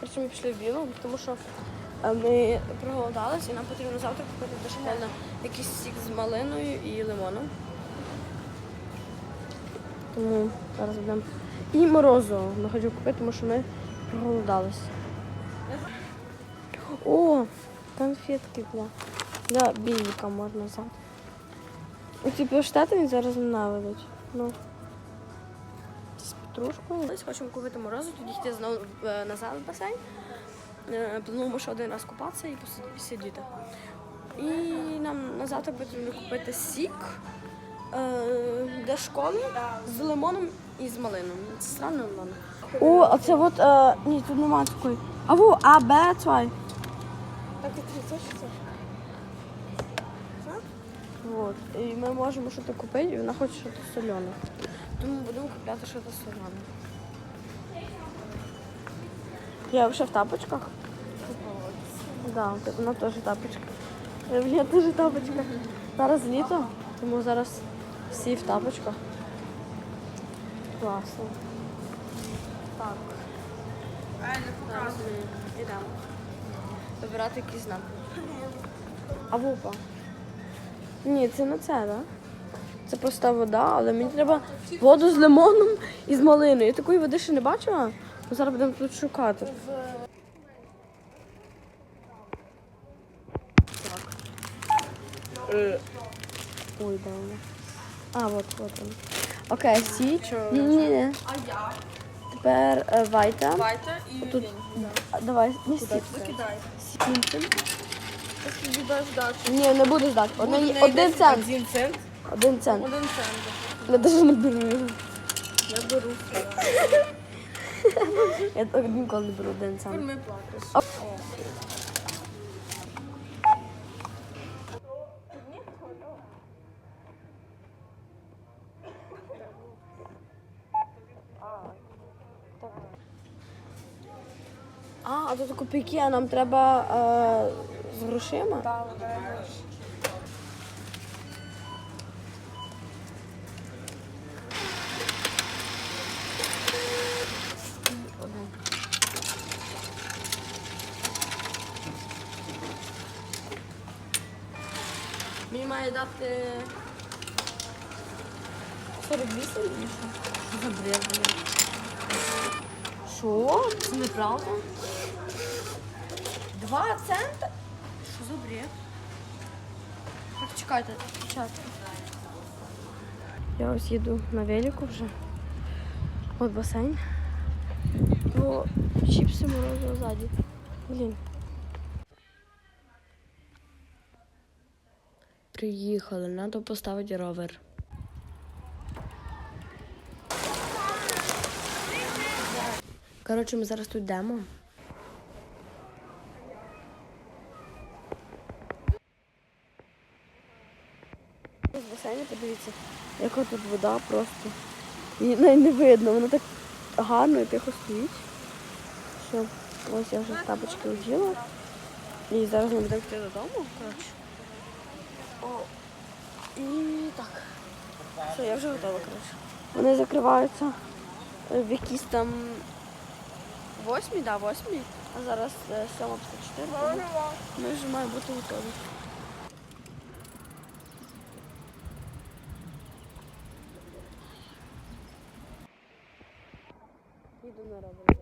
Коротше, ми пішли в білу, тому що е, ми проголодалися і нам потрібно завтра купити до школи якийсь сік з малиною і лимоном. Тому зараз будемо. І морозиво ми хочемо купити, тому що ми проголодалися. О, конфетки для, для бійка можна взяти. Ці він зараз ненавидить. Ну. З петрушкою. Ось хочемо купити морозиво, тоді йти знову е, назад в басейн. Е, Плануємо ще один раз купатися і посиді- посидіти. І нам на завтра потрібно купити сік е, для школи з лимоном і з малином. Це странно лимон. О, а це от. Е, ні, тут немає такої. А во, А, Б, 2. Так, і це що це? Вот. І ми можемо щось купити, і вона хоче щось солене. Тому будемо купляти щось солене. Я вже в тапочках. Да, так вона теж в тапочках. Я теж в тапочках. Зараз літо, тому зараз всі в тапочках. Класно. Так. Зараз ми йдемо. Вибирати якийсь знак. А вупа. Ні, це не це, так? Да? Це проста вода, але мені треба воду з лимоном і з малиною. Я такої води ще не бачила. Ми зараз будемо тут шукати. Так. Ой, де вона? А, от, от вона. Окей, сі. Ні, ні, ні. А я? Тепер е, вайта. Вайта і Тут він. давай, не сі. Викидай. Сі. Ти собі даєш дачу. Ні, не буду здати. Одне- Один цент. Один цент? Один цент. Один цент. Я навіть не беру його. Я беру. Я так ніколи не беру один цент. ми платиш. А, а тут копійки, а нам треба е, з грошима? Так, Мені має дати 48 чи що? Що за бред, блін? Що? Це неправда? Два цента? Що за бред? Так, чекайте, спочатку. Я ось їду на велику вже. От басейн. О, чіпси морозиво ззаді. Блін. Приїхали, треба поставити ровер. Коротше, ми зараз тут йдемо. З басейну подивіться, яка тут вода просто. Її навіть не видно, вона так гарно і тихо стоїть. Що, ось я вже тапочки вділа. І зараз ми будемо йти додому, коротше. О. І так. Все, я вже готова, коротше. Вони закриваються е, в якісь там восьмій, да, восьмій. А зараз е, 7.54. Ми вже маємо бути готові. Іду на роботу.